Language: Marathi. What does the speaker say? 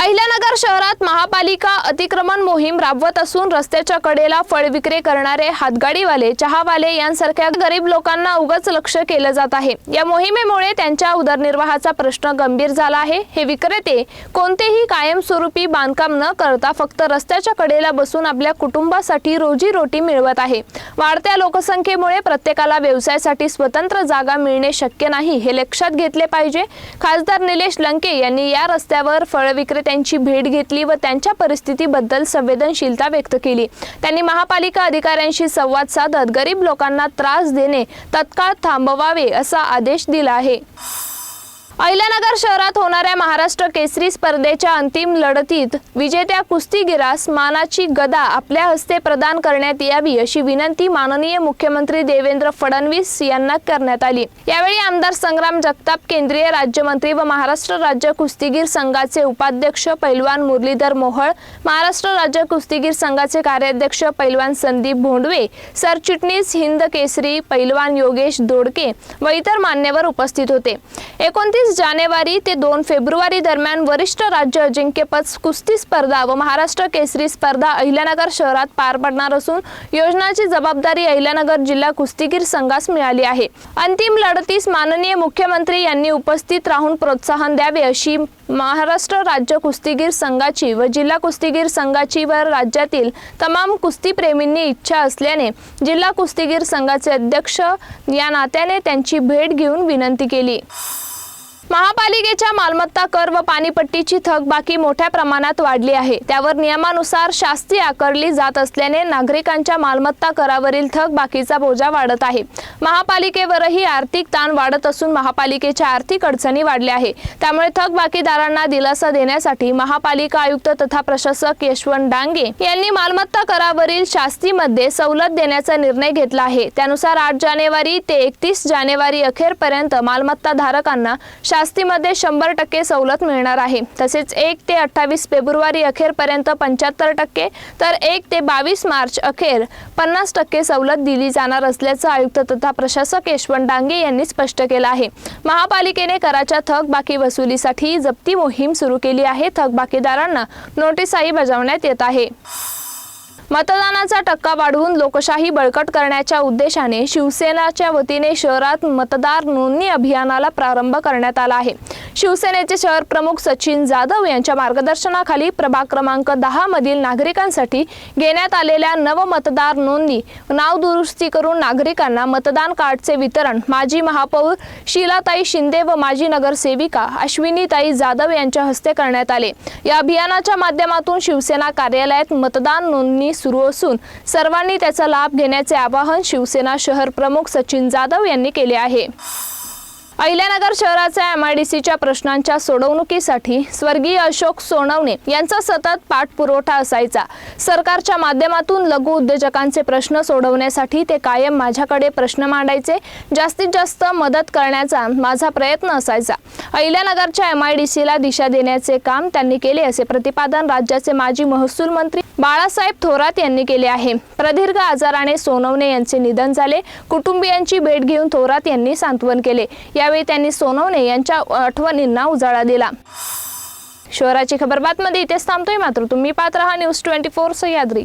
अहिल्यानगर शहरात महापालिका अतिक्रमण मोहीम राबवत असून रस्त्याच्या कडेला फळ विक्री करणारे हातगाडीवाले चहावाले यांसारख्या गरीब लोकांना उगाच लक्ष केलं जात आहे. या मोहिमेमुळे त्यांच्या उदरनिर्वाहाचा प्रश्न गंभीर झाला आहे. हे विक्रेते कोणतेही कायमस्वरूपी बांधकाम न करता फक्त रस्त्याच्या कडेला बसून आपल्या कुटुंबासाठी रोजीरोटी मिळवत आहे. वाढत्या लोकसंख्येमुळे प्रत्येकाला व्यवसायासाठी स्वतंत्र जागा मिळणे शक्य नाही हे लक्षात घेतले पाहिजे. खासदार निलेश लंके यांनी या रस्त्यावर फळ त्यांची भेट घेतली व त्यांच्या परिस्थितीबद्दल संवेदनशीलता व्यक्त केली. त्यांनी महापालिका अधिकाऱ्यांशी संवाद साधत गरीब लोकांना त्रास देणे तत्काळ थांबवावे असा आदेश दिला आहे. अहिल्यानगर शहरात होणाऱ्या महाराष्ट्र केसरी स्पर्धेच्या अंतिम लढतीत विजेत्या कुस्तीगिरास मानाची गदा आपल्या हस्ते प्रदान करण्यात यावी अशी विनंती माननीय मुख्यमंत्री देवेंद्र फडणवीस यांना करण्यात आली. यावेळी आमदार संग्राम जगताप केंद्रीय राज्यमंत्री व महाराष्ट्र राज्य कुस्तीगीर संघाचे उपाध्यक्ष पैलवान मुरलीधर मोहळ महाराष्ट्र राज्य कुस्तीगीर संघाचे कार्याध्यक्ष पैलवान संदीप भोंडवे सरचिटणीस हिंद केसरी पैलवान योगेश दोडके व इतर मान्यवर उपस्थित होते. एकोणतीस जानेवारी ते दोन फेब्रुवारी दरम्यान वरिष्ठ राज्य अजिंक्यपद कुस्ती स्पर्धा व महाराष्ट्र केसरी स्पर्धा अहिल्यानगर शहरात पार पडणार असून योजनाची जबाबदारी अहिल्यानगर जिल्हा कुस्तीगीर संघास मिळाली आहे. अंतिम लढतीस माननीय मुख्यमंत्री यांनी उपस्थित राहून प्रोत्साहन द्यावे अशी महाराष्ट्र राज्य कुस्तीगीर संघाची व जिल्हा कुस्तीगीर संघाची व राज्यातील तमाम कुस्तीप्रेमींनी इच्छा असल्याने जिल्हा कुस्तीगीर संघाचे अध्यक्ष या नात्याने त्यांची भेट घेऊन विनंती केली. महापालिकेच्या मालमत्ता कर व पाणीपट्टीची थकबाकी मोठ्या प्रमाणात वाढली आहे. त्यावर नियमानुसार शास्ती आकारली जात असल्याने नागरिकांच्या मालमत्ता करावरील थकबाकीचा बोजा वाढत आहे. महापालिकेवरही आर्थिक ताण वाढत असून महापालिकेच्या आर्थिक अडचणी वाढल्या आहे. त्यामुळे थकबाकीदारांना दिलासा देण्यासाठी महापालिका आयुक्त तथा प्रशासक यशवंत डांगे यांनी मालमत्ता करावरील शास्तीमध्ये सवलत देण्याचा निर्णय घेतला आहे. त्यानुसार आठ जानेवारी ते एकतीस जानेवारी अखेरपर्यंत मालमत्ता जास्तीमध्ये शंभर टक्के सवलत मिळणार आहे. तसेच एक ते अठ्ठावीस फेब्रुवारी अखेरपर्यंत पंच्याहत्तर टक्के तर एक ते बावीस मार्च अखेर पन्नास टक्के सवलत दिली जाणार असल्याचं आयुक्त तथा प्रशासक यशवंत डांगे यांनी स्पष्ट केलं आहे. महापालिकेने कराच्या थकबाकी वसुलीसाठी जप्ती मोहीम सुरू केली आहे. थकबाकीदारांना नोटीसही बजावण्यात येत आहे. मतदानाचा टक्का वाढवून लोकशाही बळकट करण्याच्या उद्देशाने शिवसेनाच्या वतीने शहरात मतदार नोंदणी अभियानाला प्रारंभ करण्यात आला आहे. शिवसेनेचे शहर प्रमुख सचिन जाधव यांच्या मार्गदर्शनाखाली प्रभाग क्रमांक दहा मधील नागरिकांसाठी घेण्यात आलेल्या नव मतदार नोंदणी नाव दुरुस्ती करून नागरिकांना मतदान कार्डचे वितरण माजी महापौर शीलाताई शिंदे व माजी नगरसेविका अश्विनीताई जाधव यांच्या हस्ते करण्यात आले. या अभियानाच्या माध्यमातून शिवसेना कार्यालयात मतदान नोंदणी सुरू असून सर्वांनी त्याचा लाभ घेण्याचे आवाहन शिवसेना शहर प्रमुख सचिन जाधव यांनी केले आहे. अहिल्यानगर शहराच्या एम आय डी सीच्या प्रश्नांच्या सोडवणुकीसाठी स्वर्गीय अशोक सोनवणे यांचा सतत पाठपुरवठा असायचा. सरकारच्या माध्यमातून लघु उद्योजकांचे प्रश्न सोडवण्यासाठी ते कायम माझ्याकडे प्रश्न मांडायचे जास्तीत जास्त मदत करण्याचा माझा प्रयत्न असायचा. अहिल्यानगरच्या एम आय डी सीला दिशा देण्याचे काम त्यांनी केले असे प्रतिपादन राज्याचे माजी महसूल मंत्री बाळासाहेब थोरात यांनी केले आहे. प्रदीर्घ आजाराने सोनवणे यांचे निधन झाले. कुटुंबियांची भेट घेऊन थोरात यांनी सांत्वन केले. यावेळी त्यांनी सोनवणे यांच्या आठवणींना उजाळा दिला. शहराची खबर बातमध्ये इथेच थांबतोय. मात्र तुम्ही पात्र रहा न्यूज ट्वेंटी फोर सह्याद्री.